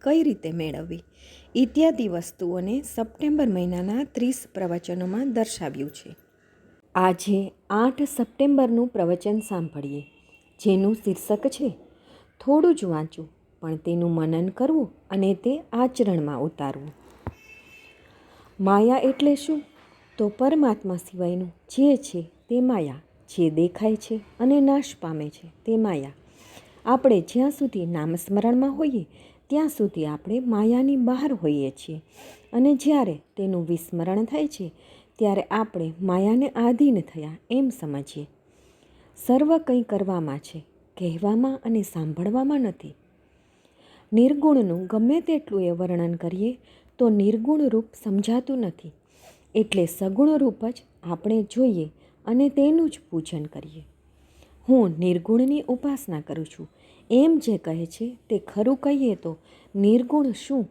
કઈ રીતે મેળવવી? ઇત્યાદિ વસ્તુઓને સપ્ટેમ્બર મહિનાના ત્રીસ પ્રવચનોમાં દર્શાવ્યું છે. આજે આઠ સપ્ટેમ્બરનું પ્રવચન સાંભળીએ. જેનું શીર્ષક છે, થોડું જ વાંચવું પણ તેનું મનન કરવું અને તે આચરણમાં ઉતારવું. માયા એટલે શું? તો પરમાત્મા સિવાયનું જે છે તે માયા, જે દેખાય છે અને નાશ પામે છે તે માયા. આપણે જ્યાં સુધી નામસ્મરણમાં હોઈએ ત્યાં સુધી આપણે માયાની બહાર હોઈએ છીએ. અને જ્યારે તેનું વિસ્મરણ થાય છે, ત્યારે આપણે માયાને આધીન થયા એમ સમજીએ. સર્વ કંઈ કરવામાં છે, કહેવામાં અને સાંભળવામાં નથી. નિર્ગુણનું ગમે તેટલું એ વર્ણન કરીએ, તો નિર્ગુણ રૂપ સમજાતું નથી. એટલે સગુણ રૂપ જ આપણે જોઈએ અને તેનું જ પૂજન કરીએ. હું નિર્ગુણની ઉપાસના કરું છું એમ જે કહે છે તે ખરું કહીએ તો નિર્ગુણ શું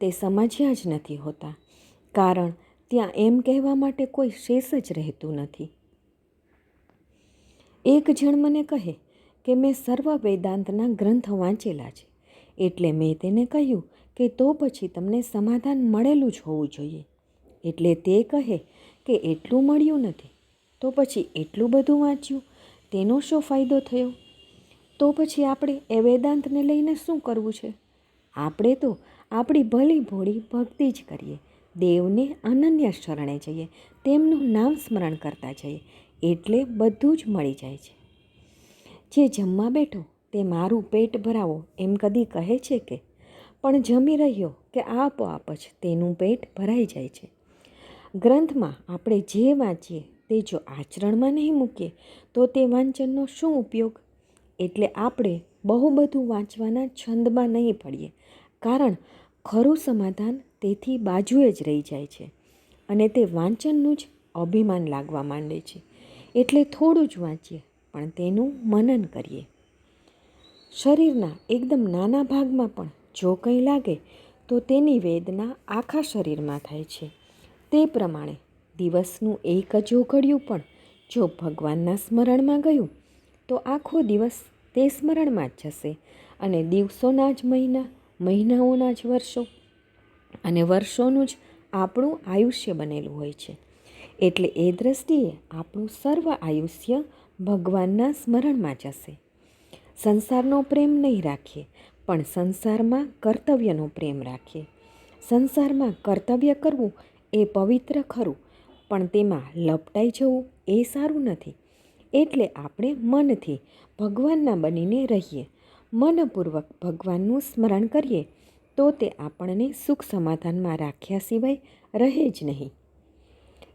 તે સમજ્યા જ નથી હોતા. કારણ ત્યાં એમ કહેવા માટે કોઈ શેષ જ રહેતું નથી. એક જણ મને કહે કે મેં સર્વ વેદાંતના ગ્રંથ વાંચેલા છે. એટલે મેં તેને કહ્યું કે તો પછી તમને સમાધાન મળેલું જ હોવું જોઈએ. એટલે તે કહે કે એટલું મળ્યું નથી. તો પછી એટલું બધું વાંચ્યું. તેનો શું ફાયદો થયો? તો પછી આપણે એ વેદાંતને લઈને શું કરવું છે? આપણે તો આપણી ભલી ભોળી ભક્તિ જ કરીએ. દેવને અનન્ય શરણે જઈએ. તેમનું નામ સ્મરણ કરતા જઈએ. એટલે બધું જ મળી જાય છે. જે જમવા બેઠો તે મારું પેટ ભરાવો એમ કદી કહે છે કે? પણ જમી રહ્યો કે આપોઆપ જ તેનું પેટ ભરાઈ જાય છે. ગ્રંથમાં આપણે જે વાંચીએ તે જો આચરણમાં નહીં મૂકીએ તો તે વાંચનનો શું ઉપયોગ? એટલે આપણે બહુ બધું વાંચવાના છંદમાં નહીં પડીએ. કારણ ખરું સમાધાન તેથી બાજુએ જ રહી જાય છે અને તે વાંચનનું જ અભિમાન લાગવા માંડે છે. એટલે થોડું જ વાંચીએ, પણ તેનું મનન કરીએ. શરીરના એકદમ નાના ભાગમાં પણ જો કંઈ લાગે, તો તેની વેદના આખા શરીરમાં થાય છે. તે પ્રમાણે દિવસનું એક જ ઓઘડિયું પણ જો ભગવાનના સ્મરણમાં ગયું, તો આખો દિવસ તે સ્મરણમાં જ જશે અને દિવસોના જ મહિના, મહિનાઓના જ વર્ષો અને વર્ષોનું જ આપણું આયુષ્ય બનેલું હોય છે. એટલે એ દ્રષ્ટિએ આપણું સર્વ આયુષ્ય ભગવાનના સ્મરણમાં જશે સંસારનો પ્રેમ નહીં રાખીએ, પણ સંસારમાં કર્તવ્યનો પ્રેમ રાખીએ. સંસારમાં કર્તવ્ય કરવું એ પવિત્ર ખરું, પણ તેમાં લપટાઈ જવું એ સારું નથી. એટલે આપણે મનથી ભગવાનના બનીને રહીએ. મનપૂર્વક ભગવાનનું સ્મરણ કરીએ તો તે આપણને સુખ સમાધાનમાં રાખ્યા સિવાય રહે જ નહીં.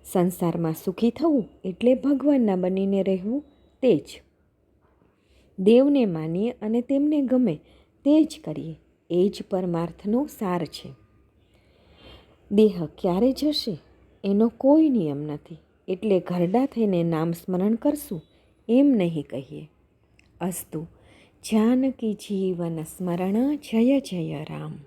સંસારમાં સુખી થવું એટલે ભગવાનના બનીને રહેવું તે જ. દેવને માનીએ અને તેમને ગમે તે જ કરીએ, એ જ પરમાર્થનો સાર છે. દેહ ક્યારે જશે એનો કોઈ નિયમ નથી. એટલે ઘરડા થઈને નામ સ્મરણ કરશું, એમ નહીં કહીએ. અસ્તુ, જાનકી જીવન સ્મરણ, જય જય રામ.